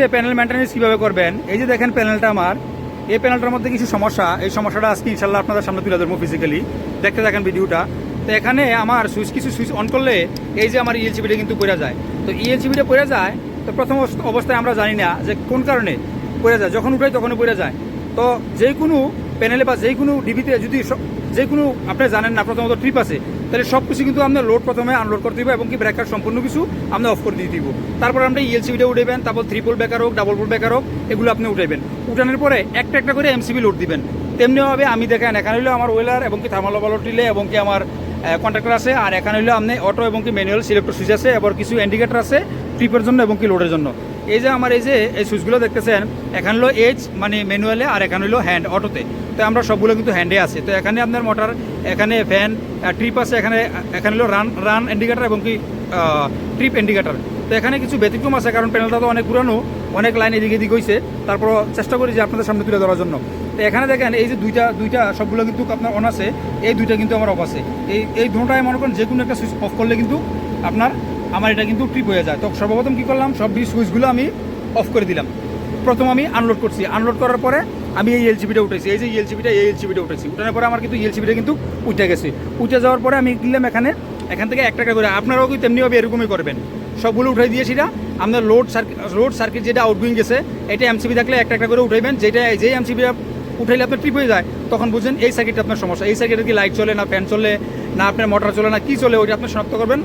ক্ষেত্রে panel maintenance কীভাবে করবেন? এই যে দেখেন প্যানেলটা আমার। এই প্যানেলটার মধ্যে কিছু সমস্যা। এই সমস্যাটা আজকে ইনশাল্লাহ আপনাদের সামনে তুলে ধরবো ফিজিক্যালি দেখতে দেখেন ভিডিওটা। তো এখানে আমার সুইচ কিছু সুইচ অন করলে এই যে আমার ইএলসিবিটা কিন্তু পড়ে যায়। তো ইএলসিবিটা পড়ে যায়, তো প্রথম অবস্থায় আমরা জানি না যে কোন কারণে পড়ে যায়। যখন উঠাই তখনই পড়ে যায়। তো যে কোনো প্যানেলে বা যে কোনো ডিবিতে যদি যে কোনো আপনি জানেন না, প্রথমত ট্রিপ আছে, তাহলে সব কিছু কিন্তু আপনার লোড প্রথমে আনলোড করতে হবে এবং কি ব্রেকার সম্পূর্ণ কিছু আপনি অফ করে দিয়ে দিব। তারপর আমরা ইএলসিবিটা উঠেবেন তারপর থ্রিপল ব্যাকার হোক ডাবল পোল ব্যাকার হোক, এগুলো আপনি উঠাবেন উঠানোর পরে একটা একটা করে এমসিবি লোড দিবেন। তেমনিভাবে আমি দেখেন, এখানে হলো আমার ওয়েলার এবং কি থার্মাল রিলে এবং কি আমার কন্ট্রাক্টর আছে, আর এখানে হলো আপনি অটো এবং কি ম্যানুয়াল সিলেক্টর সুইচ আছে এবং কিছু ইন্ডিকেটর আছে ট্রিপের জন্য এবং কি লোডের জন্য। এই যে আমার এই যে, এই সুইচগুলো দেখতেছেন, এখানে হলো এইচ মানে ম্যানুয়ালে আর এখানে হলো হ্যান্ড অটোতে তো আমরা সবগুলো কিন্তু হ্যান্ডে আছে। তো এখানে আপনার মোটর এখানে ফ্যান ট্রিপ আছে এখানে এখানে হলো রান রান ইন্ডিকেটর এবং কি ট্রিপ ইন্ডিকেটর তো এখানে কিছু ব্যতিক্রম আছে, কারণ প্যানেলটা তো অনেক পুরানো, অনেক লাইন এদিকে এদিকে হয়েছে তারপর চেষ্টা করি যে আপনাদের সামনে তুলে ধরার জন্য। তো এখানে দেখেন, এই যে দুইটা দুইটা সবগুলো কিন্তু আপনার অন আছে, এই দুইটা কিন্তু আমার অফ আছে। এই এই দুটোটাই মনে করেন যে কোনো একটা সুইচ অফ করলে কিন্তু আপনার আমার এটা কিন্তু ট্রিপ হয়ে যায়। তো সর্বপ্রথম কী করলাম? সব বি সুইচগুলো আমি অফ করে দিলাম। প্রথম আমি আনলোড করছি। আনলোড করার পরে আমি এই এলসিবিটা উঠেছি এই যে এলসিবিটা এই এলসিবিটা উঠেছি উঠানোর পরে আমার কিন্তু এলসিবিটা কিন্তু উঠে গেছে। উঠে যাওয়ার পরে আমি দিলাম এখানে, এখান থেকে এক টাকা করে। আপনারাও কিন্তু তেমনিভাবে এরকমই করবেন। সবগুলো উঠাই দিয়েছি না আপনার লোড সার্কিট লোড সার্কিট যেটা আউটগোয়িং গেছে, এটা এমসিবি থাকলে একটা একটা করে উঠাইবেন। যেটা, যেই এমসিবি উঠাইলে আপনার ট্রিপ হয়ে যায়, তখন বুঝছেন এই সার্কিটটা আপনার সমস্যা। এই সার্কিটের কি লাইট চলে না ফ্যান চলে, না আপনার মোটর চলে না, কি চলে, ওইটা আপনি শনাক্ত করবেন।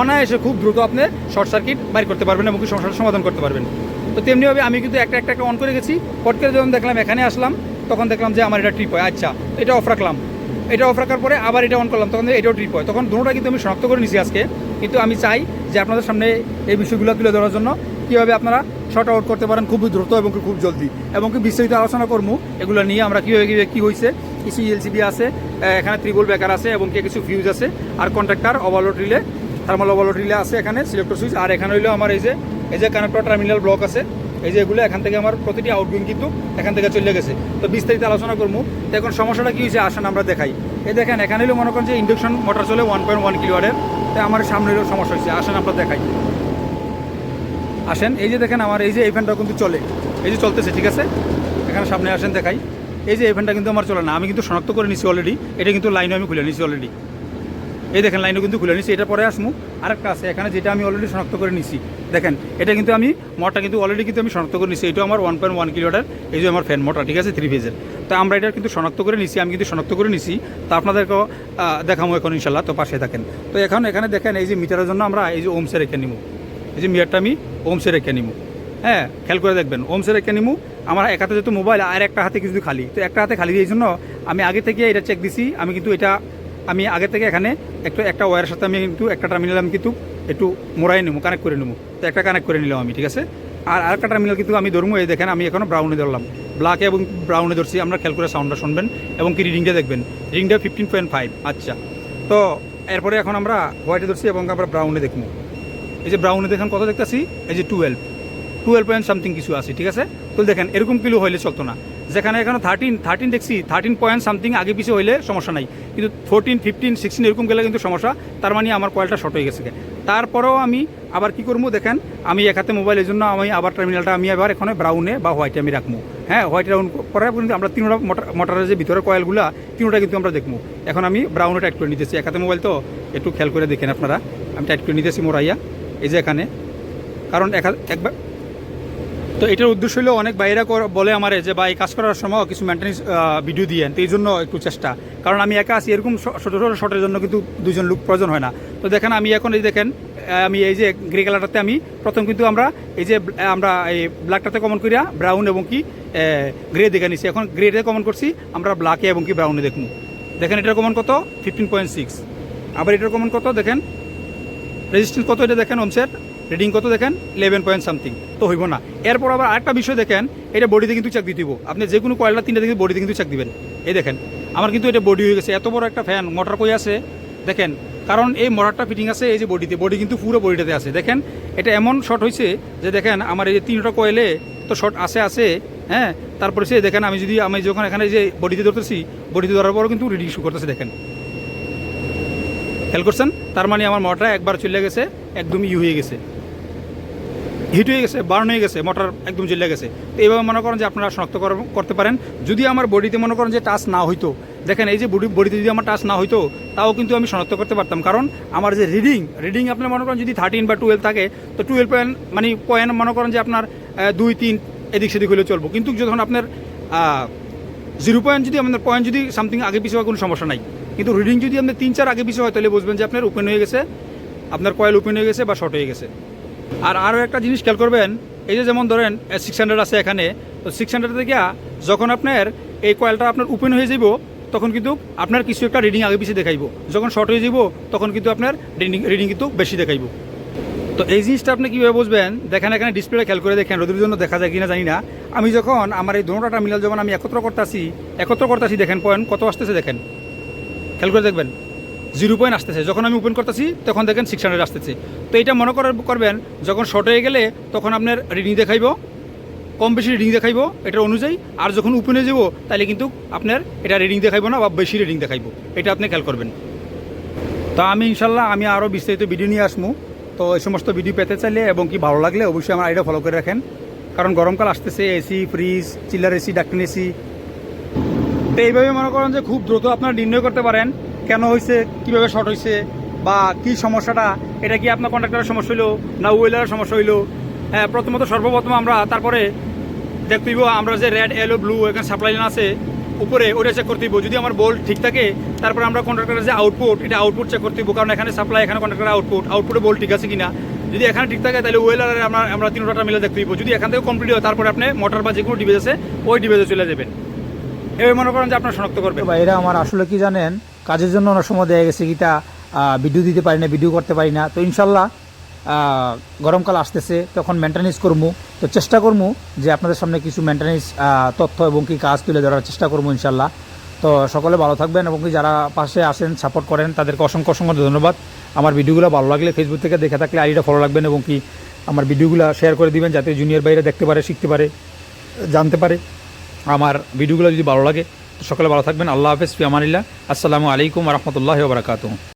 অনায়াসে খুব দ্রুত আপনি শর্ট সার্কিট বাইর করতে পারবেন এবং সমস্যার সমাধান করতে পারবেন। তো তেমনিভাবে আমি কিন্তু একটা একটা একটা অন করে গেছি। পট করে যখন দেখলাম, এখানে আসলাম, তখন দেখলাম যে আমার এটা ট্রিপ হয়। আচ্ছা এটা অফ রাখলাম। এটা অফ রাখার পরে আবার এটা অন করলাম, তখন এটাও ট্রিপ হয়। তখন দুটোটা কিন্তু আমি শনাক্ত করে নিছি আজকে। কিন্তু আমি চাই যে আপনাদের সামনে এই বিষয়গুলো তুলে ধরার জন্য কীভাবে আপনারা শর্ট আউট করতে পারেন খুব দ্রুত এবং খুব জলদি। এবং কি বিস্তারিত আলোচনা করব, এগুলো নিয়ে আমরা কীভাবে কীভাবে, কী হয়েছে কিছু এলসিবি আছে এখানে ত্রিবল বেকার আছে এবং কি কিছু ফিউজ আছে। আর contactor overload relay thermal overload relay আছে এখানে সিলেক্টর সুইচ আর এখানে হইল আমার এই যে এই যে কানেক্টর টার্মিনাল ব্লক আছে, এই যে এগুলো এখান থেকে আমার প্রতিটি আউটগোয়িং কিন্তু এখান থেকে চলে গেছে। তো বিস্তারিত আলোচনা করব। তো এখন সমস্যাটা কী হয়েছে? আসেন আমরা দেখাই। এই দেখেন, এখানে হলো মনে করেন যে ইন্ডাকশন মোটর চলে ওয়ান পয়েন্ট ওয়ান কিলোয়ারের তো আমার সামনে হলো সমস্যা হয়েছে। আসেন আমরা দেখাই। আসেন, এই যে দেখেন আমার, এই যে এই ফ্যানটা কিন্তু চলে। এই যে চলতেছে, ঠিক আছে? এখানে সামনে আসেন, দেখাই। এই যে এই ফ্যানটা কিন্তু আমার চলে না। আমি কিন্তু শনাক্ত করে নিছি অলরেডি এটা কিন্তু লাইনও আমি খুলে নিছি অলরেডি এই দেখেন, লাইনও কিন্তু খুলে নিছি। এটা পরে আসমু। আরেকটা আছে, এখানে যেটা আমি অলরেডি শনাক্ত করে নিছি। দেখেন, এটা কিন্তু আমি, মোটরটা কিন্তু অলরেডি কিন্তু আমি শনাক্ত করে নিছি। এটা আমার ওয়ান পয়েন্ট ওয়ান কিলোটার এই যে আমার ফ্যান মোটর ঠিক আছে থ্রি ফেজের তো আমরা এটা কিন্তু শনাক্ত করে নিছি, আমি কিন্তু শনাক্ত করে নিছি। তো আপনাদেরকেও দেখাবো এখন ইনশাল্লাহ তো পাশে থাকেন। তো এখন, এখানে দেখেন, এই যে মিটারের জন্য আমরা এই যে ওমসে রেখে নিব এই যে মিটারটা আমি ওমসে রেখে নিব হ্যাঁ খেয়াল করে দেখবেন ওমসে রেখে নিমু। আমার এক হাতে যেহেতু মোবাইল আর একটা হাতে কিছু খালি। তো একটা হাতে খালি এই জন্য আমি আগে থেকে এটা চেক দিছি। আমি কিন্তু এটা আমি আগে থেকে এখানে একটু একটা ওয়ারের সাথে আমি কিন্তু একটা টার্মিনাল আমি কিন্তু একটু মোড়াই নেব কানেক্ট করে নেব তো একটা কানেক্ট করে নিলাম আমি, ঠিক আছে? আর আরেকটা টার্মিনাল কিন্তু আমি ধরবো এই দেখেন আমি এখনও ব্রাউনে ধরলাম। ব্ল্যাকে এবং ব্রাউনে ধরছি, আমরা খেয়াল করে সাউন্ডটা শুনবেন এবং কি রিডিংটা দেখবেন। রিডিংটা ফিফটিন পয়েন্ট ফাইভ আচ্ছা। তো এরপরে এখন আমরা হোয়াইটে ধরছি এবং আমরা ব্রাউনে দেখব এই যে ব্রাউনে দেখেন কত দেখতেছি? এই যে টুয়েলভ টুয়েলভ পয়েন্ট সামথিং কিছু আছে, ঠিক আছে? তো দেখেন, এরকম কিলো হইলে চলতো না। যেখানে এখানে থার্টিন থার্টিন দেখছি থার্টিন পয়েন্ট সামথিং আগে পিছিয়ে হইলে সমস্যা নাই। কিন্তু ফোরটিন ফিফটিন সিক্সটিন এরকম গেলে কিন্তু সমস্যা। তার মানে আমার কয়েলটা শর্ট হয়ে গেছে। তারপরেও আমি আবার কি করব দেখেন, আমি এক হাতে মোবাইল এই জন্য আমি আবার টার্মিনালটা আমি আবার এখানে ব্রাউনে বা হোয়াইটে আমি রাখব। হ্যাঁ হোয়াইট রাউন্ড পরে কিন্তু আমরা তিনটা মোটর মোটরের যে ভিতরে কয়েলগুলা, তিনটা কিন্তু আমরা দেখব। এখন আমি ব্রাউনে টাইট করে নিতেছি। এক হাতে মোবাইল তো একটু খেয়াল করে দেখেন আপনারা। আমি টাইট করে নিতেছি মোরাইয়া। এই যে এখানে। কারণ এক একবার তো এটার উদ্দেশ্য হলো অনেক বাইরা বলে আমারে যে, ভাই, কাজ করার সময় কিছু মেনটেন্স ভিডিও দিয়েন তো এই জন্য একটু চেষ্টা। কারণ আমি একা আছি, এরকম ছোটো ছোটো শটের জন্য কিন্তু দুজন লোক প্রয়োজন হয় না। তো দেখেন, আমি এখন এই দেখেন আমি এই যে গ্রে কালারটাতে আমি প্রথম কিন্তু আমরা এই যে আমরা এই ব্ল্যাকটাতে কমন করিয়া ব্রাউন এবং কি গ্রে দেখে নিছি। এখন গ্রেতে কমন করছি, আমরা ব্ল্যাকে এবং কি ব্রাউনে দেখুন। দেখেন, এটার কমন কত? ফিফটিন পয়েন্ট সিক্স আবার এটার কমন কত? দেখেন রেজিস্ট্যান্স কত এটা দেখেন ওমসের রিডিং কত দেখেন? ইলেভেন পয়েন্ট সামথিং তো হইব না। এরপর আবার আরেকটা বিষয় দেখেন, এটা বডিতে কিন্তু চেক হইব। আপনি যে কোনো কয়লা তিনটা থেকে বডিতে কিন্তু চাক দিবেন। এই দেখেন, আমার কিন্তু এটা বডি হয়ে গেছে। এত বড় একটা ফ্যান মোটর কই আছে? দেখেন, কারণ এই মোটরটা ফিটিং আছে এই যে বডিতে বডি কিন্তু পুরো বডিটাতে আছে। দেখেন, এটা এমন শর্ট হয়েছে যে দেখেন, আমার এই যে তিনটা কয়েলে তো শর্ট আছে আছে হ্যাঁ? তারপরে সে দেখেন, আমি যদি, আমি যখন এখানে যে বডিতে ধরতেছি বডিতে ধরার পরও কিন্তু রিডিং শু করতেছে, দেখেন। খেয়াল করছেন? তার মানে আমার মোটরটা একবার চলে গেছে একদম ই হয়ে গেছে। হিট হয়ে গেছে, বার্ন হয়ে গেছে, মোটর একদম জ্বলে গেছে। তো এইভাবে মনে করেন যে আপনারা শনাক্ত কর- করতে পারেন। যদি আমার বডিতে মনে করেন যে টাচ না হইতো, দেখেন এই যে বডি, বডিতে যদি আমার টাচ না হইতো, তাও কিন্তু আমি শনাক্ত করতে পারতাম। কারণ আমার যে রিডিং রিডিং আপনার মনে করেন যদি থার্টিন বা টুয়েলভ থাকে, তো টুয়েলভ পয়েন্ট মানে পয়েন্ট মনে করেন যে আপনার দুই, তিন এদিক সেদিক হলে চলবো। কিন্তু যখন আপনার জিরো পয়েন্ট যদি, আপনার পয়েন্ট যদি সামথিং আগে পিছিয়ে হয় কোনো সমস্যা নাই। কিন্তু রিডিং যদি আপনার তিন, চার আগে পিছিয়ে হয়, তাহলে বুঝবেন যে আপনার ওপেন হয়ে গেছে, আপনার কয়েল ওপেন হয়ে গেছে বা শর্ট হয়ে গেছে। আর আরও একটা জিনিস খেয়াল করবেন, এই যে যেমন ধরেন সিক্স হান্ড্রেড আছে এখানে, তো সিক্স হান্ড্রেড থেকে যখন আপনার এই কয়েলটা আপনার ওপেন হয়ে যাব তখন কিন্তু আপনার কিছু একটা রিডিং আগে পিছিয়ে দেখাইব। যখন শর্ট হয়ে যাব তখন কিন্তু আপনার রিডিং রিডিং কিন্তু বেশি দেখাইব। তো এই জিনিসটা আপনি কীভাবে বুঝবেন? দেখেন এখানে ডিসপ্লেটা খেয়াল করে দেখেন, রোদের জন্য দেখা যায় কিনা জানি না। আমি যখন আমার এই দোনোটা টার্মিনাল যখন আমি একত্র করতেছি একত্র করতেছি দেখেন, পয়েন্ট কত আসতেছে দেখেন। খেয়াল করে দেখবেন। জিরো পয়েন্ট আসতেছে। যখন আমি ওপেন করতেছি, তখন দেখেন সিক্স হান্ড্রেড আসতেছে। তো এটা মনে করার করবেন, যখন শর্ট হয়ে গেলে তখন আপনার রিডিং দেখাইব, কম বেশি রিডিং দেখাইব এটার অনুযায়ী। আর যখন ওপেনে যাব, তাহলে কিন্তু আপনার এটা রিডিং দেখাইব না, বা বেশি রিডিং দেখাইব। এটা আপনি খেয়াল করবেন। তো আমি ইনশাল্লাহ, আমি আরও বিস্তারিত ভিডিও নিয়ে আসব। তো এই সমস্ত ভিডিও পেতে চাইলে এবং কি ভালো লাগলে অবশ্যই আমার আইডিয়া ফলো করে রাখেন। কারণ গরমকাল আসতেছে AC fridge chiller AC ducting AC তো এইভাবে মনে করেন যে খুব দ্রুত আপনারা নির্ণয় করতে পারেন। কেন হয়েছে কীভাবে শর্ট হয়েছে বা কি সমস্যাটা, এটা কি আপনার কন্ট্রাক্টরের সমস্যা হইল, না ওয়েলারের সমস্যা হইল? হ্যাঁ প্রথমত সর্বপ্রথম আমরা তারপরে দেখতে দিব আমরা যে রেড এলো ব্লু এখানে সাপ্লাই লাইন আছে, উপরে ওটা চেক করতে যদি আমার বোল্ট ঠিক থাকে, তারপরে আমরা কন্ট্রাক্টরের যে আউটপুট এটা আউটপুট চেক করতে কারণ এখানে সাপ্লাই এখানে কন্ট্রাক্টরের আউটপুট আউটপুটে বোল্ট ঠিক আছে কিনা। যদি এখানে ঠিক থাকে, তাহলে ওয়েলারে আমরা আমরা তিনটা মিলে দেখতে যদি এখান থেকে কমপ্লিট হয়, তারপরে আপনি মোটর বা যে কোনো ডিভাইস আছে, ওই ডিভাইসে চলে যাবেন। এভাবে মনে করেন যে আপনার শনাক্ত করবে বা এরা আমার আসলে কি জানেন? কাজের জন্য অনেক সময় দেয়া গেছে কিটা ভিডিও দিতে পারি না ভিডিও করতে পারি না। তো ইনশাল্লাহ গরমকাল আসতেছে, তখন মেনটেন্যান্স করব তো চেষ্টা করব যে আপনাদের সামনে কিছু মেনটেন্যান্স তথ্য এবং কি কাজ তুলে ধরার চেষ্টা করব ইনশাল্লাহ। তো সকলে ভালো থাকবেন এবং যারা পাশে আসেন সাপোর্ট করেন, তাদেরকে অসংখ্য অসংখ্য ধন্যবাদ। আমার ভিডিওগুলো ভালো লাগলে ফেসবুক থেকে দেখে থাকলে আইডিটা ফলো রাখবেন এবং কি আমার ভিডিওগুলো শেয়ার করে দিবেন, যাতে জুনিয়র বাইরে দেখতে পারে, শিখতে পারে, জানতে পারে। আমার ভিডিওগুলো যদি ভালো লাগে সকলে ভালো থাকবেন। আল্লাহ হাফেজ ফি আসসালামু আলাইকুম রহমতুল্লাহ বারাকাতু